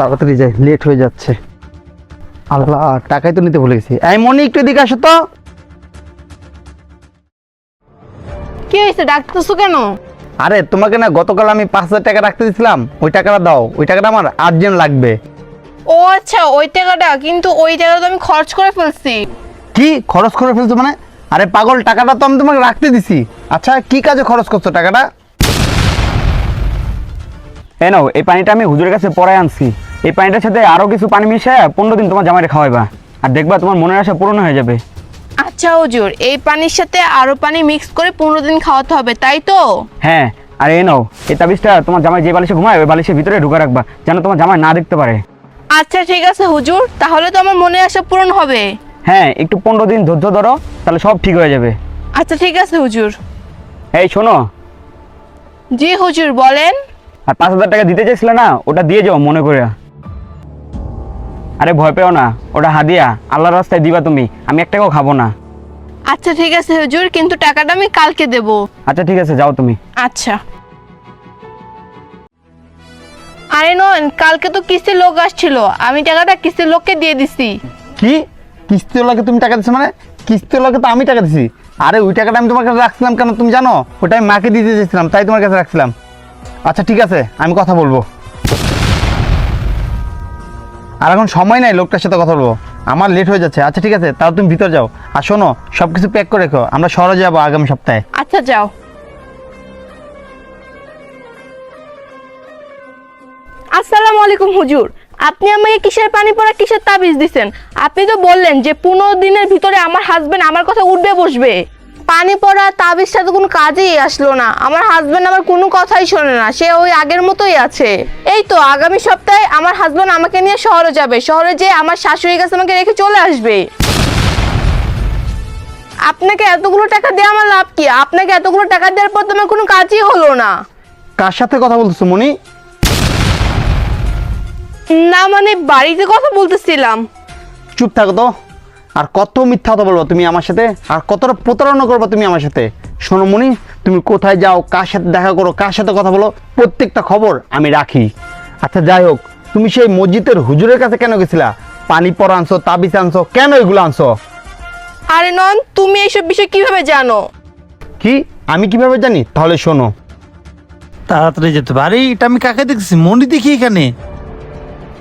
তাড়াতাড়ি যাই লেট হয়ে যাচ্ছে। আল্লাহ টাকাই তো নিতে ভুলে গেছি। এই মনি একটু এদিকে আসো তো। কি হয়েছে? ডাকতেছো কেন? আরে তোমাকে না গতকাল আমি পাঁচ হাজার টাকা রাখতে দিয়েছিলাম। ওই টাকাটা দাও। ওই টাকাটা আমার আর্জেন্ট লাগবে। ও আচ্ছা ওই টাকাটা কিন্তু ওই টাকাটা তো আমি খরচ করে ফেলছি। কি? খরচ করে ফেলছো মানে? আরে পাগল টাকাটা তো আমি তোমাকে রাখতে দিছি। আচ্ছা কি কাজে খরচ করছ টাকাটা? এ নাও এই পানিটা আমি হুজুরের কাছে পরে আনছি। এই পানিটার সাথে আরও কিছু পানি মিশিয়ে পনেরো দিন তোমার জামাইরে খাওয়াইবা। আর দেখবা তোমার মনের আশা পূরণ হয়ে যাবে। আচ্ছা হুজুর এই পানির সাথে আরও পানি মিক্স করে পনেরো দিন খাওয়াতে হবে তাই তো? হ্যাঁ আর এই নাও এই তাবিজটা তোমার জামাই যে বালিশে ঘুমায় ওই বালিশের ভিতরে ঢুকে রাখবা যেন তোমার জামাই না দেখতে পারে। আচ্ছা ঠিক আছে হুজুর তাহলে তো আমার মনে আশা পূরণ হবে। হ্যাঁ একটু পনেরো দিন ধৈর্য ধরো তাহলে সব ঠিক হয়ে যাবে। আচ্ছা ঠিক আছে হুজুর। এই শোনো। জি হুজুর বলেন। আর পাঁচ হাজার টাকা দিতে চাইছিলে না ওটা দিয়ে যাও মনে করে। আরে ভয় পেও না ওটা হাদিয়া আল্লাহর রাস্তায় দিবা তুমি আমি এক টাকাও খাব না। আচ্ছা ঠিক আছে হুজুর কিন্তু টাকাটা আমি কালকে দেব। আচ্ছা ঠিক আছে যাও তুমি। আচ্ছা। আরে নন কালকে তো কিস্তির লোক আসছিল আমি টাকাটা কিস্তির লোককে দিয়ে দিছি। কি? কিস্তিওয়ালাকে তুমি টাকা দিচ্ছ মানে? কিস্তিওয়ালাকে তো আমি টাকা দিছি। আরে ওই টাকাটা আমি তোমার কাছে রাখছিলাম কেন তুমি জানো? ওটা আমি মাকে দিতে চেয়েছিলাম তাই তোমার কাছে রাখছিলাম। আচ্ছা ঠিক আছে আমি কথা বলব। আর এখন সময় নাই লোকটার সাথে কথা বলব। আমার লেট হয়ে যাচ্ছে। আচ্ছা ঠিক আছে তাও তুমি ভিতর যাও। আর শোনো সব কিছু প্যাক করে রেখো। আমরা শহরে যাব আগামী সপ্তাহে। আচ্ছা যাও। আসসালামু আলাইকুম, হুজুর। আপনি আমাকে কিসের পানি পড়া, কিসের তাবিজ দিছেন? আপনি তো বললেন যে পনেরো দিনের ভিতরে আমার হাজবেন্ড আমার কথা উঠবে, বসবে। পানি পড়া তাবিজটা তো কোনো কাজেই আসলো না। আমার হাজব্যান্ড আমার কোনো কথাই শোনে না। সে ওই আগের মতোই আছে। এই তো আগামী সপ্তাহে আমার হাজব্যান্ড আমাকে নিয়ে শহরে যাবে। শহরে যেয়ে আমার শাশুড়ির কাছে আমাকে রেখে চলে আসবে। আপনাকে এতগুলো টাকা দেওয়া আমার লাভ কি? আপনাকে এতগুলো টাকা দেওয়ার পর তোমার কোনো কাজই হলো না। কার সাথে কথা বলতেছো মনি? না মানে বাড়িতে কথা বলতেছিলাম। চুপ থাকো তো। আর কত মিথ্যা কথা বলব তুমি আমার সাথে? আর কতটা প্রতারণা করব তুমি আমার সাথে? শোনো মনি তুমি কোথায় যাও কার সাথে দেখা করো কার সাথে কথা বলো প্রত্যেকটা খবর আমি রাখি। আচ্ছা যাই হোক তুমি সেই মসজিদের হুজুরের কাছে কেন গেছিলা? পানি পর আনছো তাবিজ আনছো কেন এগুলো আনছো? আরে নন তুমি এইসব বিষয় কীভাবে জানো? কি? আমি কীভাবে জানি? তাহলে শোনো। তাড়াতাড়ি যেতে পারে এটা আমি কাকে দেখছি? মনি দেখি এখানে।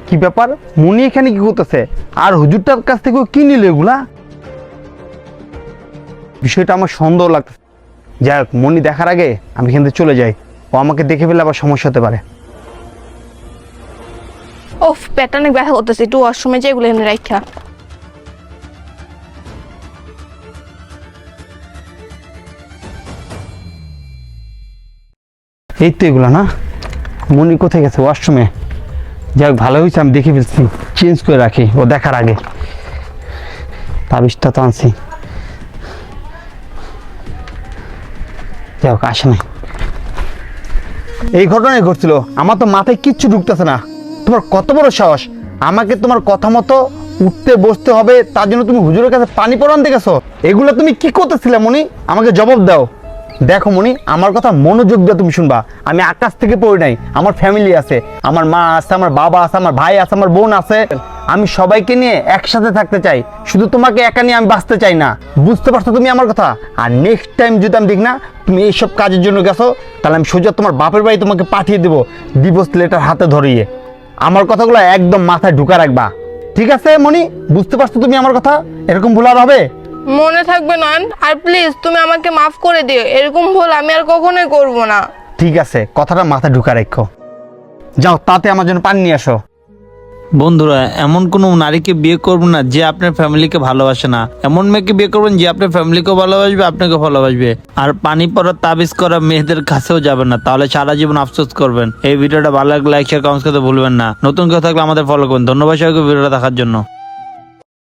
কি ব্যাপার? মনি এখানে কি করতেছে? আর হুজুরটার কাছ থেকে কি নিল এগুলা? বিষয়টা আমার সন্দেহ লাগতেছে। যাই হোক মনি দেখার আগে আমি এখান থেকে চলে যাই। ও আমাকে দেখে ফেলে আবার সমস্যা হতে পারে। ওফ পেটটা অনেক ব্যথা করতেছে। একটু ওয়াশরুমে যাই এগুলো এনে রাখা এই তো এগুলো না? মনি কোথায় গেছে? ওয়াশরুমে যাই হোক ভালো হয়েছে, আমি দেখে ফেলছি। চেঞ্জ করে রাখি, ও দেখার আগে। তাবিজটা তো আনছি। যাই হোক আসে নাই। এই ঘটনাই ঘটছিল। আমার তো মাথায় কিচ্ছু ঢুকতেছে না। তোমার কত বড় সাহস? আমাকে তোমার কথা মতো উঠতে বসতে হবে, তার জন্য তুমি হুজুরের কাছে পানি পড়ান গেছো এগুলো তুমি কি করতেছিলে মনি আমাকে জবাব দাও। দেখো মনি, আমার কথা মনোযোগ দিয়ে তুমি শুনবা। আমি আকাশ থেকে পড়ি নাই, আমার ফ্যামিলি আছে, আমার মা আছে, আমার বাবা আছে, আমার ভাই আছে, আমার বোন আছে। আমি সবাইকে নিয়ে একসাথে থাকতে চাই, শুধু তোমাকে একা নিয়ে আমি বাঁচতে চাই না। বুঝতে পারছ তুমি আমার কথা? আর নেক্সট টাইম যদি আমি দেখ না, তুমি এইসব কাজের জন্য গেছো, তাহলে আমি সোজা তোমার বাপের বাড়ি তোমাকে পাঠিয়ে দেবো ডিভোর্স লেটার হাতে ধরিয়ে। আমার কথাগুলো একদম মাথায় ঢুকা রাখবা। ঠিক আছে মনি? বুঝতে পারছ তুমি আমার কথা? এরকম ভুল আর হবে? মনে থাকবে নয়ন আর প্লিজ তুমি আমাকে মাফ করে দিও এরকম ভুল আমি আর কখনোই করব না। ঠিক আছে কথাটা মাথায় ঢুকা রেখো। যাও তাতে আমার জন্য পানি নিয়ে আসো। বন্ধুরা এমন কোনো নারীকে বিয়ে করবেন না যে আপনার ফ্যামিলিকে ভালোবাসে না। এমন মেয়েকে বিয়ে করবেন যে আপনার ফ্যামিলিকেও ভালোবাসবে আপনাকে ভালোবাসবে। আর পানি পড়া তাবিজ করা মেয়েদের কাছেও যাবেন না। তাহলে সারা জীবন আফসোস করবেন। এই ভিডিওটা ভালো লাগলে লাইক শেয়ার কমেন্টস করতে ভুলবেন না। নতুন কেউ থাকলে আমাদের ফলো করুন। ধন্যবাদ সবাইকে ভিডিওটা দেখার জন্য।